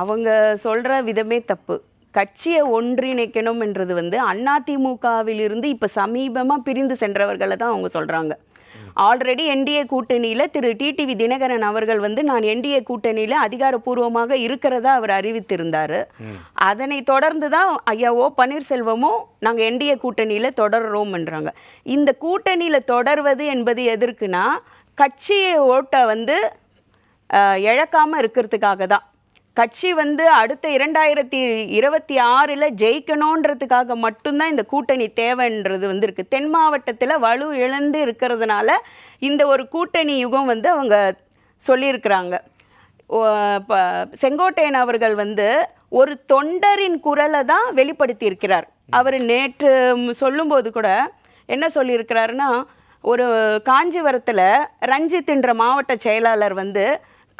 அவங்க சொல்கிற விதமே தப்பு. கட்சியை ஒன்றிணைக்கணும்ன்றது வந்து அதிமுகவிலிருந்து இப்போ சமீபமாக பிரிந்து சென்றவர்களை தான் அவங்க சொல்கிறாங்க ஆல்ரெடி என்டிஏ கூட்டணியில் திரு டிடிவி தினகரன் அவர்கள் வந்து நான் என்டிஏ கூட்டணியில் அதிகாரப்பூர்வமாக இருக்கிறதா அவர் அறிவித்திருந்தார். அதனை தொடர்ந்து தான் ஐயா ஓ பன்னீர்செல்வமும் நாங்கள் என்டிஏ கூட்டணியில் தொடர்றோம்ன்றாங்க. இந்த கூட்டணியில் தொடர்வது என்பது எதற்குனா கட்சியை ஓட்டை வந்து இழக்காமல் இருக்கிறதுக்காக தான். கட்சி வந்து அடுத்த இரண்டாயிரத்தி இருபத்தி ஆறில் ஜெயிக்கணுன்றதுக்காக மட்டும்தான் இந்த கூட்டணி தேவைன்றது வந்து இருக்குது தென் மாவட்டத்தில் வலு இழந்து இருக்கிறதுனால இந்த ஒரு கூட்டணி யுகம் வந்து அவங்க சொல்லியிருக்கிறாங்க. இப்போ செங்கோட்டையன் அவர்கள் வந்து ஒரு தொண்டரின் குரலை தான் வெளிப்படுத்தியிருக்கிறார். அவர் நேற்று சொல்லும்போது கூட என்ன சொல்லியிருக்கிறாருன்னா ஒரு காஞ்சிபுரத்தில் ரஞ்சித்ன்ற மாவட்ட செயலாளர் வந்து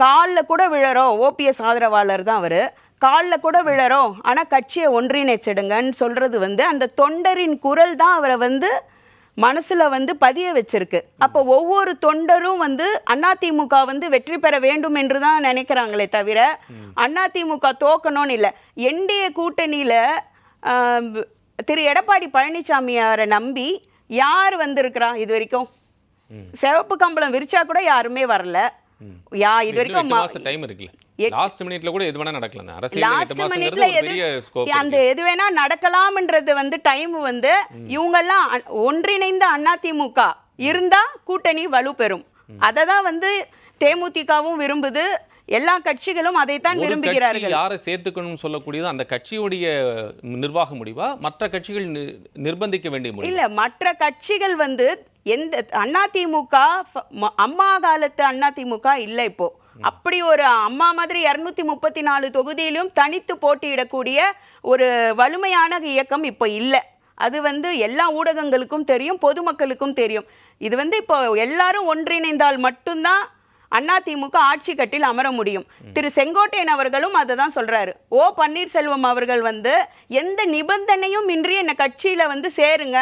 காலில் கூட விழறோம். ஓபிஎஸ் ஆதரவாளர் தான் அவர். காலில் கூட விழறோம். ஆனால் கட்சியை ஒன்றிணைச்சிடுங்கன்னு சொல்கிறது வந்து அந்த தொண்டரின் குரல் தான் அவரை வந்து மனசுல வந்து பதிய வச்சிருக்கு. அப்போ ஒவ்வொரு தொண்டரும் வந்து அதிமுக வந்து வெற்றி பெற வேண்டும் என்று தான் நினைக்கிறாங்களே தவிர அதிமுக தோக்கணும்னு இல்லை. என்டிஏ கூட்டணியில திரு எடப்பாடி பழனிசாமியாரை நம்பி யார் வந்திருக்கிறா இது வரைக்கும்? சிவப்பு கம்பளம் விரிச்சா கூட யாருமே வரல. யா இது வரைக்கும் டைம் இருக்குல்ல. லாஸ்ட் மினிட்ல கூட எது வேணா நடக்கலாம் அரசியல் அந்த எது வேணா நடக்கலாம்ன்றது வந்து டைம் வந்து இவங்கெல்லாம் அ- ஒன்றிணைந்த அதிமுக இருந்தா கூட்டணி வலுப்பெறும். அதை தான் வந்து தேமுதிகவும் விரும்புது. எல்லா கட்சிகளும் அதைத்தான் விரும்புகிறார்கள். யாரை சேர்த்துக்கணும்னு சொல்லக்கூடியது அந்த கட்சியுடைய நிர்வாக முடிவா? மற்ற கட்சிகள் நிர்பந்திக்க வேண்டிய இல்ல மற்ற கட்சிகள் வந்து எந்த அதிமுக அம்மா காலத்து அதிமுக இல்லை இப்போ. அப்படி ஒரு அம்மா மாதிரி இருநூத்தி முப்பத்தி நாலு தொகுதியிலும் தனித்து போட்டியிடக்கூடிய ஒரு வலிமையான இயக்கம் இப்போ இல்லை. அது வந்து எல்லா ஊடகங்களுக்கும் தெரியும் பொதுமக்களுக்கும் தெரியும். இது வந்து இப்போ எல்லாரும் ஒன்றிணைந்தால் மட்டும்தான் அதிமுக ஆட்சி கட்டில் அமர முடியும். திரு செங்கோட்டையன் அவர்களும் அதை தான் சொல்றாரு. ஓ பன்னீர்செல்வம் அவர்கள் வந்து எந்த நிபந்தனையும் இன்றி என்னை கட்சியில் வந்து சேருங்க.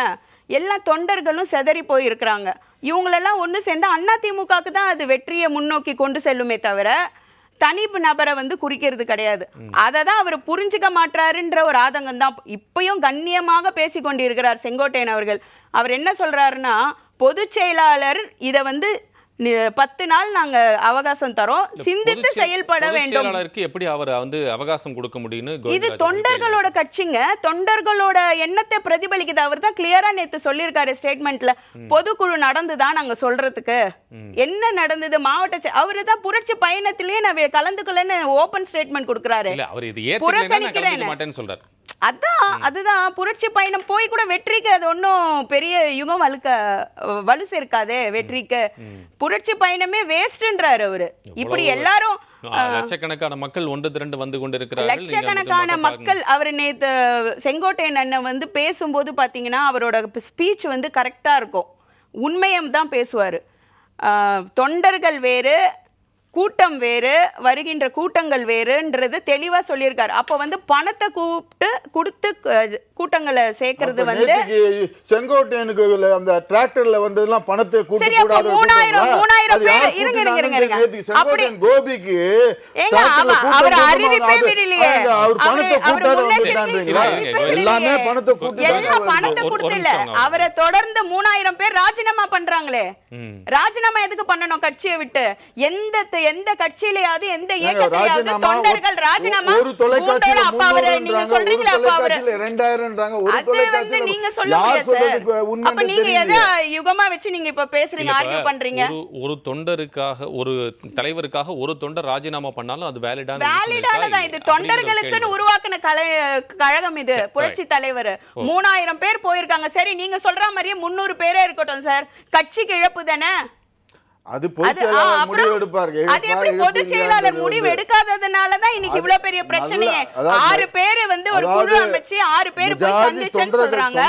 எல்லா தொண்டர்களும் செதறி போயிருக்கிறாங்க. இவங்களெல்லாம் ஒன்று சேர்ந்து அதிமுகவுக்கு தான் அது வெற்றியை முன்னோக்கி கொண்டு செல்லுமே தவிர தனி நபரை வந்து குறிக்கிறது கிடையாது. அதை தான் அவர் புரிஞ்சுக்க மாட்டாருன்ற ஒரு ஆதங்கம் தான் இப்பயும் கண்ணியமாக பேசி கொண்டிருக்கிறார் செங்கோட்டையன் அவர்கள். அவர் என்ன சொல்றாருன்னா பொதுச் செயலாளர் இதை வந்து பத்து நாள் நாங்க அவகாசம் தரோம். சிந்தித்து செயல்பட வேண்டும். எப்படி அவர் வந்து அவகாசம் கொடுக்க முடியும்னு இது தொண்டர்களோட கட்சிங்க. தொண்டர்களோட எண்ணத்தை பிரதிபலிக்குது. அவர் தான் கிளியரா நேத்து சொல்லியிருக்காரு ஸ்டேட்மெண்ட்ல பொதுக்குழு நடந்துதான் நாங்க சொல்றதுக்கு. என்ன நடந்தது? மாவட்ட அவரு தான் புரட்சி பயணத்திலேயே நான் கலந்துக்கலன்னு ஓபன் ஸ்டேட்மெண்ட் கொடுக்குறாரு. அவர் இது புறக்கணிக்கிறேன். மாட்டேன்னு சொல்றாரு. அதான் அதுதான். புரட்சி பயணம் போய் கூட வெற்றிக்கு அது ஒன்றும் பெரிய யுகம் வலுக்க வலு சேர்க்காதே வெற்றிக்கு. புரட்சி பயணமே வேஸ்ட்ன்றாரு அவரு. இப்படி எல்லாரும் லட்சக்கணக்கான மக்கள் ஒன்று திரண்டு வந்து கொண்டிருக்கிறார்கள். லட்சக்கணக்கான மக்கள் அவர் நேத்து செங்கோட்டையன் அண்ணன் வந்து பேசும்போது பார்த்தீங்கன்னா அவரோட ஸ்பீச் வந்து கரெக்டாக இருக்கும். உண்மையம் தான் பேசுவார். தொண்டர்கள் வேறு கூட்டம் வேறு வருகின்ற கூட்டங்கள் வேறுன்றது தெளிவாக சொல்லியிருக்காரு. அப்போ வந்து பணத்தை கூப்பிட்டு கொடுத்து கூட்டங்களை சேர்க்கறது வந்து செங்கோட்டையனுக்கு அந்த டிராக்டர்ல வந்ததெல்லாம் பணத்தை கூட்டி சரி, அப்ப கூடாத மூணாயிரம்? மூணாயிரம் பேர் இருங்க, இருங்க, இருங்க, செங்கோட்டையன் கோபிக்கு அவர் அறிவிப்பே விடலையே. அவர் பணத்தை கூட்டாத. எல்லாமே பணத்தை கூட்டி எல்லாம் பணத்தை ஒரு- ஒரு கொடுத்து இல்ல. நிமிஷம் அவரை தொடர்ந்து மூணாயிரம் பேர் ராஜினாமா பண்றாங்களே. ராஜினாமா எதுக்கு பண்ணணும் கட்சியை விட்டு? எந்த எந்த கட்சியிலயாவது எந்த இயக்கத்திலயாவது தொண்டர்கள் ராஜினாமா? ஒரு தொலைக்காட்சியில அப்ப அவரு நீங்க சொல்றீங்களா அப்ப அவரு தொலைக்காட்சியில ரெண்டாயிரம்ன்றாங்க ஒரு அது வந்து தொலைக்காட்சியில நீங்க சொல்ல யார் முடியாது சொல்றதுக்கு சார். அப்ப நீங்க எதை யுகமா வச்சு நீங்க இப்ப பேசுறீங்க ஆர்கியூ பண்றீங்க? ஒரு ஒரு தொண்டருக்காக ஒரு தலைவருக்காக ஒரு தொண்டர் ராஜினாமா பண்ணாலும் அது வேலிடான வேலிடானதான் இது? தொண்டர்களுக்குன்னு உருவாக்குன கலை கழகம் இது புரட்சி தலைவர். மூணாயிரம் பேர் போயிருக்காங்க. சரி நீங்க சொல்ற மாதிரியே முந்நூறு பேரே இருக்கட்டும் சார். கட்சிக்கு இழப்பு தானே? அது முடிவு எடுப்பாரு. அது எப்படி பொதுச் செயலாளர் முடிவு எடுக்காததுனால தான் இன்னைக்கு இவ்வளவு பெரிய பிரச்சனையே. ஆறு பேரு வந்து ஒரு குழு அமைச்சு ஆறு பேர் போய் சந்திச்சேன்னு சொல்றாங்க.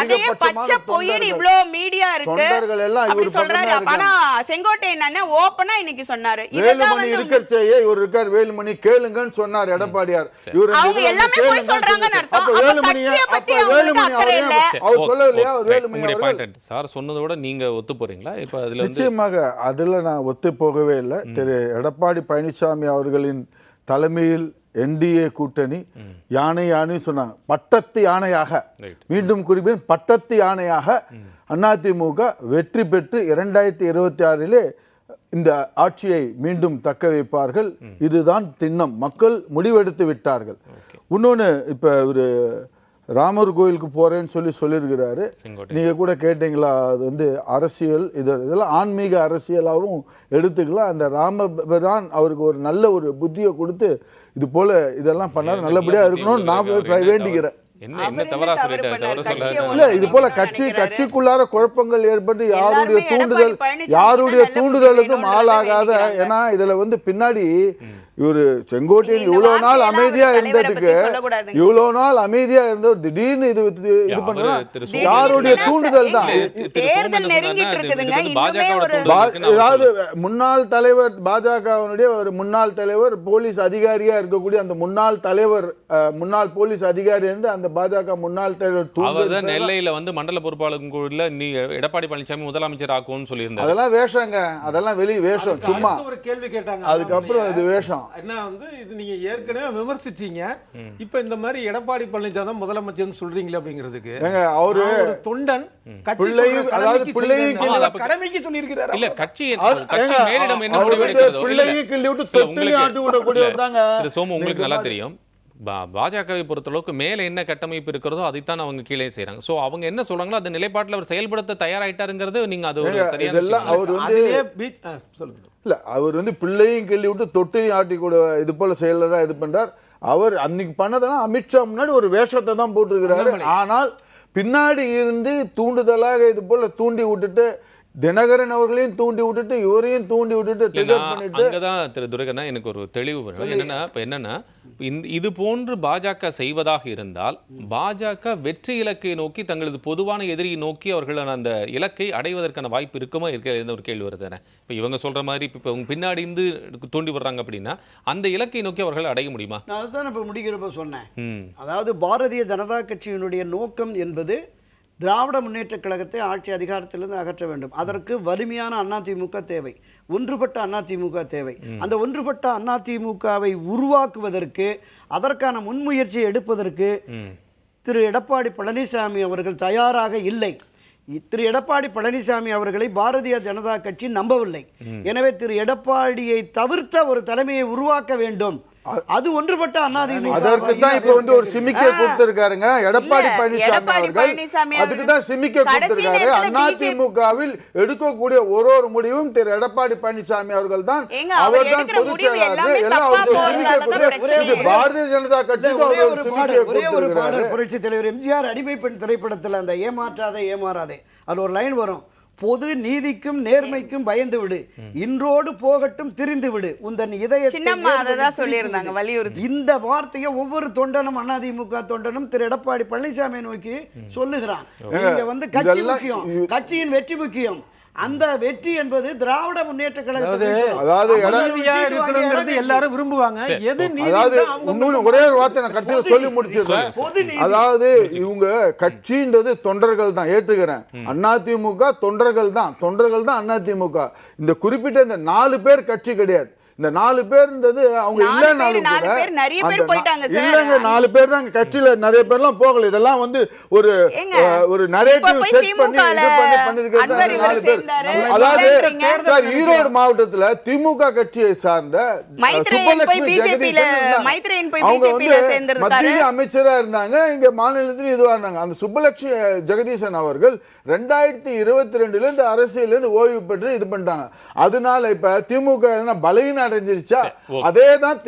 அதே பச்சை தொண்டர்கள். இவ்வளவு மீடியா இருக்கு. தொண்டர்கள் எல்லாம் அப்படி இவர் சொல்றாரு ஆனா செங்கோட்டையன் அண்ணன் ஓப்பனா இன்னைக்கு சொன்னாரு. வேலுமணி வந்து இருக்கிறச்சேயே இவர் இருக்கார். வேலுமணி கேளுங்கன்னு சொன்னார் எடப்பாடியார். இவர் அவங்க எல்லாமே போய் சொல்றாங்கன்னு. அர்த்தம். அப்ப அப்ப வேலுமணி அவரே இல்ல. அவர் சொல்லலையா அவர் வேலுமணி சார் சொன்னதோட நீங்க ஒத்து போறீங்களா? இப்ப அதுல வந்து நிச்சயமாக அதில் நான் ஒத்து போகவே இல்லை திரு எடப்பாடி பழனிசாமி அவர்களின் தலைமையில் என்டிஏ கூட்டணி யானை யானை சொன்னாங்க. பட்டத்து யானையாக. மீண்டும் குறிப்பிடும் பட்டத்து யானையாக அதிமுக வெற்றி பெற்று இரண்டாயிரத்தி இருபத்தி ஆறிலே இந்த ஆட்சியை மீண்டும் தக்க வைப்பார்கள். இதுதான் திண்ணம். மக்கள் முடிவெடுத்து விட்டார்கள். இன்னொன்று இப்போ ஒரு ராமர் கோயிலுக்கு போறேன்னு சொல்லி சொல்லியிருக்கிறாரு. செங்கோட்டை நீங்க கூட கேட்டீங்களா? அது வந்து அரசியல் இது இதெல்லாம் ஆன்மீக அரசியலாகவும் எடுத்துக்கலாம். அந்த ராமபிரான் அவருக்கு ஒரு நல்ல ஒரு புத்தியை கொடுத்து இது போல இதெல்லாம் பண்ணாரு. நல்லபடியா இருக்கணும்னு நான் வேண்டிக்கிறேன். இது போல கட்சி? கட்சிக்குள்ளார குழப்பங்கள் ஏற்பட்டு யாருடைய தூண்டுதல் யாருடைய தூண்டுதலுக்கும் ஆளாகாத ஏன்னா இதுல வந்து பின்னாடி இவரு செங்கோட்டையன் இவ்வளவு நாள் அமைதியா இருந்ததுக்கு. இவ்வளவு நாள் அமைதியா இருந்தவர் திடீர்னு இது இது- திடீர்னு யாருடைய தூண்டுதல்? தான்? அதாவது. முன்னாள் தலைவர் பாஜகவினுடைய ஒரு முன்னாள் தலைவர் போலீஸ் அதிகாரியா இருக்கக்கூடிய அந்த முன்னாள் தலைவர் அஹ், முன்னாள் போலீஸ் அதிகாரி இருந்து அந்த பாஜக முன்னாள் தலைவர் அவர் தான் நெல்லையில வந்து மண்டல பொறுப்பாளர் குழுல நீ எடப்பாடி பழனிசாமி முதலமைச்சர் ஆக்கும்னு சொல்லியிருந்தாரு. அதெல்லாம் வேஷங்க. அதெல்லாம் வெளி வேஷம். சும்மா. ஒரு கேள்வி கேட்டாங்க. அதுக்கப்புறம். இது வேஷம். என்ன வந்து இது நீங்க ஏற்கனவே விமர்சிச்சீங்க. இப்ப இந்த மாதிரி எடப்பாடி பழனிசாமி முதலமைச்சர்னு சொல்றீங்களே அப்படிங்கிறதுக்கு. அவரு தொண்டன் அதாவது கடமைக்கு சொல்லியிருக்கிறாரு. இல்ல கட்சி கட்சி மேலிடம் என்ன முடிவு எடுக்கிறதோ? கிள்ளி விட்டு தொட்டிலையும் உங்களுக்கு- ஆட்டி விடக்கூடியவர் தாங்க. திரு சோமு உங்களுக்கு நல்லா தெரியும். பாஜகவை பொறுத்தளவுக்கு மேல என்ன கட்டமைப்பு இருக்கிறதோ அதைத்தான் அவங்க கீழே செய்றாங்க. சோ அவங்க என்ன சொல்றாங்களோ அந்த நிலைப்பாட்டுல அவர் செயல்படுத்த தயாராயிட்டாருங்கிறது நீங்க அது ஒரு சரியான அவர் வந்து இல்ல அவர் வந்து பிள்ளையும் கிள்ளி விட்டு தொட்டிலையும் ஆட்டி கூட இது போல செயல தான் இது பண்றார். அவர் அன்னைக்கு பண்ணதெல்லாம் அமித்ஷா முன்னாடி ஒரு வேஷத்தை தான் போட்டிருக்கிறாரு. ஆனால் பின்னாடி இருந்து தூண்டுதலாக இது போல தூண்டி விட்டுட்டு தினகரன் அவர்களையும் தூண்டி விட்டுட்டு இவரையும் தூண்டி விட்டுட்டு அங்கதான் திரு துரைகண்ணா எனக்கு ஒரு தெளிவு வரும். என்னன்னா இப்ப என்னன்னா இந்த இது போன்று பாஜக செய்வதாக இருந்தால் பாஜக வெற்றி இலக்கை நோக்கி தங்களது பொதுவான எதிரியை நோக்கி அவர்கள் அந்த இலக்கை அடைவதற்கான வாய்ப்பு இருக்குமா இருக்க ஒரு கேள்வி வருது தானே. இப்போ இவங்க சொல்ற மாதிரி இப்போ இவங்க பின்னாடி இருந்து தூண்டி விடுறாங்க அப்படின்னா அந்த இலக்கை நோக்கி அவர்கள் அடைய முடியுமா? நான் அதுதான் இப்போ முடிக்கிறப்ப சொன்னேன். அதாவது பாரதிய ஜனதா கட்சியினுடைய நோக்கம் என்பது திராவிட முன்னேற்றக் கழகத்தை ஆட்சி அதிகாரத்திலிருந்து அகற்ற வேண்டும். அதற்கு வலிமையான அதிமுக தேவை. ஒன்றுபட்ட அதிமுக தேவை. அந்த ஒன்றுபட்ட அதிமுகவை உருவாக்குவதற்கு அதற்கான முன்முயற்சி எடுப்பதற்கு திரு எடப்பாடி பழனிசாமி அவர்கள் தயாராக இல்லை. திரு எடப்பாடி பழனிசாமி அவர்களை பாரதிய ஜனதா கட்சி நம்பவில்லை. எனவே திரு எடப்பாடியை தவிர்த்த ஒரு தலைமையை உருவாக்க வேண்டும். அது ஒன்றுபட்ட அதிமுக அதற்கு தான் இப்ப வந்து ஒரு சிமிக்கை கொடுத்திருக்காருங்க. எடப்பாடி பழனிசாமி அவர்கள். அதுக்கு தான் சிமிக்கை கொடுத்திருக்காரு. அதிமுகவில் எடுக்கக்கூடிய ஒரு ஒரு முடிவும் திரு எடப்பாடி பழனிசாமி அவர்கள் தான் அவர் தான் பொதுச் செயலாளர். எல்லாமே அவருக்கு சிமிக்கை கொடுத்து பாரதிய ஜனதா கட்சிக்கு அவர் ஒரு சிமிக்கை பாடல் ஒரே ஒரு கொடுத்திருக்காரு புரட்சி தலைவர் எம்ஜிஆர் அடிமை பெண் திரைப்படத்தில் அந்த ஏமாற்றாதே ஏமாறாதே. அதுல ஒரு லைன் வரும். பொது நீதிக்கும் நேர்மைக்கும் பயந்து விடு இன்றோடு போகட்டும் திரிந்து விடு உந்தன் இதயத்தை இந்த வார்த்தையை ஒவ்வொரு தொண்டனும் அதிமுக தொண்டனும் திரு எடப்பாடி பழனிசாமி நோக்கி சொல்லுகிறான். நீங்க வந்து கட்சி முக்கியம். கட்சியின் வெற்றி முக்கியம். அந்த வெற்றி என்பது திராவிட முன்னேற்ற கழகத்தை அதாவது- இருக்கணுங்கிறது இடம் எல்லாரும் விரும்புவாங்க. எது அதாவது இன்னொன்னு ஒரே ஒரு வார்த்தை நான் கடைசியில் சொல்லி நீதி. அதாவது இவங்க கட்சின்றது தொண்டர்கள் தான் ஏற்றுக்கிறேன். அதிமுக தொண்டர்கள் தான் தொண்டர்கள் தான் அதிமுக இந்த குறிப்பிட்ட இந்த நாலு பேர் கட்சி கிடையாது. இந்த நாலு பேர்ன்றது அவங்க நாலு இல்லைனாலும் பேர், கூட பேர், பேர். இல்லைங்க நாலு பேர் தான் கட்சியில நிறைய பேர்லாம் போகல இதெல்லாம் வந்து ஒரு ஒரு நரேட்டிவ் செட் பண்ணி இது பண்ணி பண்ணிருக்கிறது நாலு பேர். அதாவது. சார் ஈரோடு மாவட்டத்துல திமுக கட்சியை சார்ந்த சுப்பலட்சுமி ஜெகதீசன் அவங்க வந்து. மத்திய அமைச்சரா இருந்தாங்க இங்க மாநிலத்திலும் இதுவா இருந்தாங்க அந்த சுப்பலட்சுமி ஜெகதீசன் அவர்கள் ரெண்டாயிரத்தி இருபத்தி ரெண்டுல இருந்து அரசியல இருந்து ஓய்வு பெற்று இது பண்ணிட்டாங்க அதனால இப்ப திமுக பலகீனம் அடைஞ்சிருச்சா. அதே தான்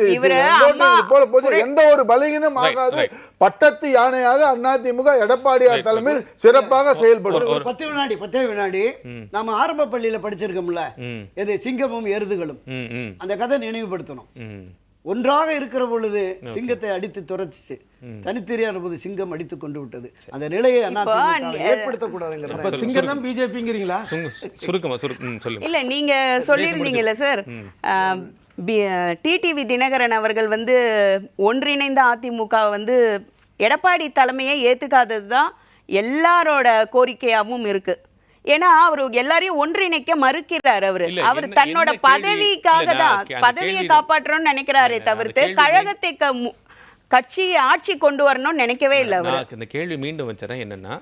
போல போச்சு? எந்த ஒரு பலகீனம் ஆகாது. பட்டத்து யானையாக அதிமுக எடப்பாடியார் தலைமையில் சிறப்பாக செயல்படும். ஒரு பத்து வினாடி பத்தே வினாடி நம்ம ஆரம்ப பள்ளியில படிச்சிருக்கோம்ல. எது சிங்கமும் எருதுகளும். அந்த கதை நினைவுபடுத்தணும். ஒன்றாக இருக்கிற பொழுது சிங்கத்தை அடித்து துரத்துச்சு. தனித்தெரியாத போது சிங்கம் அடித்து கொண்டு விட்டது. அந்த நிலையை ஏற்படுத்தக்கூடாதுங்கிறத சிங்கம் தான் பிஜேபிங்கிறீங்களா? சுருக்கமா சுரு ம் சொல்லுங்க. இல்ல நீங்க சொல்லியிருந்தீங்கல்ல சார் டிடிவி தினகரன் அவர்கள் வந்து ஒன்றிணைந்த அதிமுக வந்து எடப்பாடி தலைமையை ஏத்துக்காதது தான் எல்லாரோட கோரிக்கையாகவும் இருக்கு. ஏன்னா அவரு எல்லாரையும் ஒன்றிணைக்க மறுக்கிறார் அவரு. அவர் தன்னோட பதவிக்காக தான் பதவியை காப்பாற்றணும்னு நினைக்கிறாரே தவிர்த்து கழகத்தை கட்சியை ஆட்சி கொண்டு வரணும்னு நினைக்கவே இல்லை அவர். இந்த கேள்வி மீண்டும் வச்சுறேன் என்னன்னா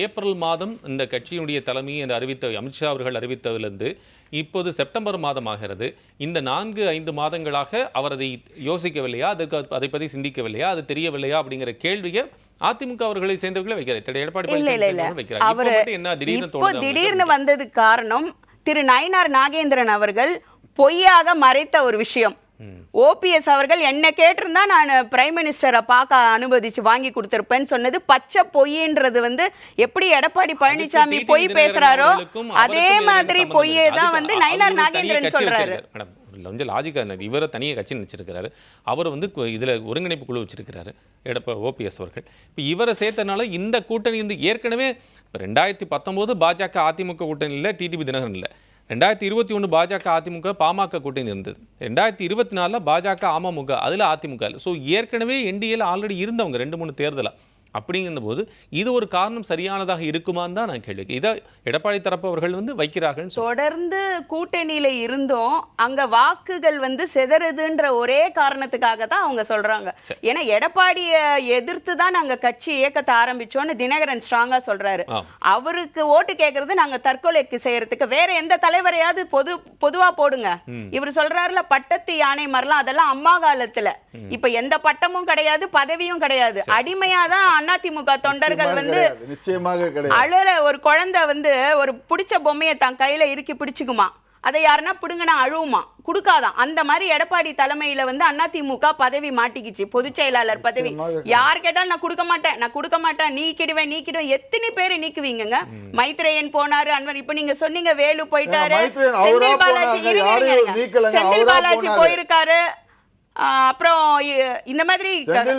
ஏப்ரல் மாதம் இந்த கட்சியினுடைய தலைமை என்று அறிவித்த அமித்ஷா அவர்கள் அறிவித்ததிலிருந்து இப்போது செப்டம்பர் மாதம் ஆகிறது இந்த நான்கு ஐந்து மாதங்களாக அவர் அதை யோசிக்கவில்லையா? அதற்கு அது- அதை பற்றி சிந்திக்கவில்லையா? அது தெரியவில்லையா? அப்படிங்கிற கேள்வியை அதிமுக அவர்களை சேர்ந்தவர்களே வைக்கிறார் திரு எடப்பாடி பழனிசாமி வைக்கிறார் அவரு என்ன? திடீர்னு திடீர்னு? வந்ததுக்கு காரணம் திரு நயினார் நாகேந்திரன் அவர்கள் பொய்யாக மறைத்த ஒரு விஷயம். ஓபிஎஸ் அவர்கள் என்ன கேட்டிருந்தா நான் பிரைம் மினிஸ்டரை பார்க்க அனுமதிச்சு வாங்கி கொடுத்திருப்பேன்னு சொன்னது பச்சை பொய்ன்றது வந்து எப்படி எடப்பாடி பழனிசாமி பொய் பேசுறாரோ அதே மாதிரி பொய்யே தான். வந்து நயினார் நாகேந்திரன் சொல்றாரு. வச்சிருக்காரு. மேடம் இதுல இவரை தனியாக கட்சி வச்சிருக்கிறாரு. அவர் வந்து இதில் ஒருங்கிணைப்பு குழு வச்சிருக்கிறாரு. எடப்பா ஓபிஎஸ் அவர்கள். இப்போ இவரை சேர்த்தனால இந்த கூட்டணி வந்து ஏற்கனவே இப்போ ரெண்டாயிரத்தி பத்தொம்போது பாஜக அதிமுக கூட்டணி இல்லை டிடிபி தினகரன் இல்லை. ரெண்டாயிரத்தி இருபத்தி ஒன்று பாஜக அதிமுக பாமக கூட்டணி இருந்தது. ரெண்டாயிரத்தி இருபத்தி நாலில் பாஜக அமமுக அதில் அதிமுக இல்லை. ஸோ ஏற்கனவே என்டிஏல ஆல்ரெடி இருந்தவங்க ரெண்டு மூணு தேர்தலாக அப்படிங்கிற போது இது ஒரு காரணம் சரியானதாக இருக்குமான்னு தான் நான் கேள்வி இதை எடப்பாடி தரப்பு அவர்கள் வந்து வைக்கிறார்கள்னு சொல்றேன். தொடர்ந்து கூட்டணியில இருந்தும் அங்க வாக்குகள் வந்து செதறுதுன்ற ஒரே காரணத்துக்காக தான் அவங்க சொல்றாங்க. ஏன்னா எடப்பாடிய எதிர்த்து தான் நாங்க கட்சி இயக்கத்தை ஆரம்பிச்சோம்னு தினகரன் ஸ்ட்ராங்கா சொல்றாரு. அவருக்கு ஓட்டு கேக்குறது நாங்க தற்கொலைக்கு செய்யறதுக்கு வேற எந்த தலைவரையாவது பொது பொதுவா போடுங்க. இவர் சொல்றாருல பட்டத்து யானை மாதிரிலாம் அதெல்லாம் அம்மா காலத்துல. இப்ப எந்த பட்டமும் கிடையாது பதவியும் கிடையாது. அடிமையா தான் அதிமுக தொண்டர்கள் வந்து. நிச்சயமாக அழல ஒரு குழந்தை வந்து ஒரு பிடிச்ச பொம்மையை தன் கையில இறுக்கி பிடிச்சுக்குமா? அதை யாருன்னா பிடுங்கினா அழுவுமா? கொடுக்காதான். அந்த மாதிரி எடப்பாடி தலைமையில வந்து அதிமுக பதவி மாட்டிக்கிச்சு. பொதுச் செயலாளர் பதவி. யார் கேட்டாலும் நான் கொடுக்க மாட்டேன். நான் கொடுக்க மாட்டேன். நீக்கிடுவேன் நீக்கிடுவேன். எத்தனை பேர் நீக்குவீங்கங்க? மைத்ரேயன் போனாரு அன்வர். இப்ப நீங்க சொன்னீங்க வேலு போயிட்டாரு. செந்தில் பாலாஜி செந்தில் பாலாஜி. போயிருக்காரு. அப்புறம் இந்த மாதிரி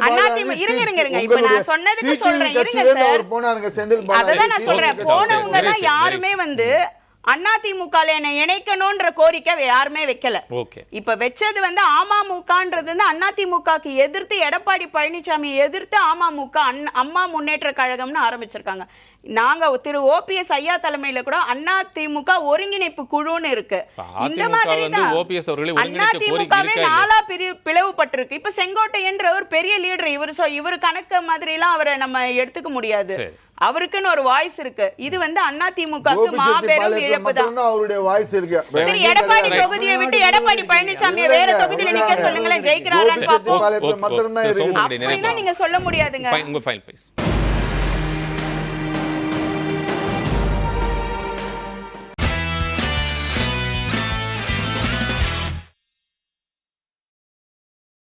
அதிமுக இருங்க இருங்க இருங்க. இப்ப நான் சொன்னதுக்கு சொல்றேன். இருங்க சார். அவர் போனாருங்க செந்தில் பாலாஜி. அததான் நான் சொல்றேன். போனவங்க very யாருமே வந்து அதிமுக என்னை இணைக்கணும்ன்ற கோரிக்கை யாருமே வைக்கல. ஓகே. இப்ப வச்சது வந்து அமமுகன்றது வந்து அதிமுகக்கு எதிர்த்து எடப்பாடி பழனிசாமி எதிர்த்து அமமுக அம்மா முன்னேற்ற கழகம்னு ஆரம்பிச்சிருக்காங்க. நாங்க திரு ஓபிஎஸ் ஐயா தலைமையில கூட அதிமுக ஒருங்கிணைப்பு குழுன்னு இருக்கு. இந்த மாதிரி தான் இருக்கா இல்லையா? நாலா பிரி பிளவுபட்டிருக்கு. இப்ப செங்கோட்டையன்ற ஒரு பெரிய லீடர் இவர் சொ இவர் கணக்கு மாதிரி எல்லாம் அவரை நம்ம எடுத்துக்க முடியாது. அவருக்குன்னு ஒரு வாய்ஸ் இருக்கு. இது வந்து அதிமுகக்கு கோபிச்செட்டி மாபெரும் இழப்பு தான் அவருடைய வாய்ஸ் இருக்கு. எடப்பாடி. தொகுதியை விட்டு எடப்பாடி பழனிசாமியை வேற தொகுதியில நிக்க சொல்லுங்களேன். ஜெயிக்கிறாரான்னு பாப்போம். நீங்க சொல்ல முடியாதுங்க. Fine, உங்க ஃபைல் ப்ளீஸ்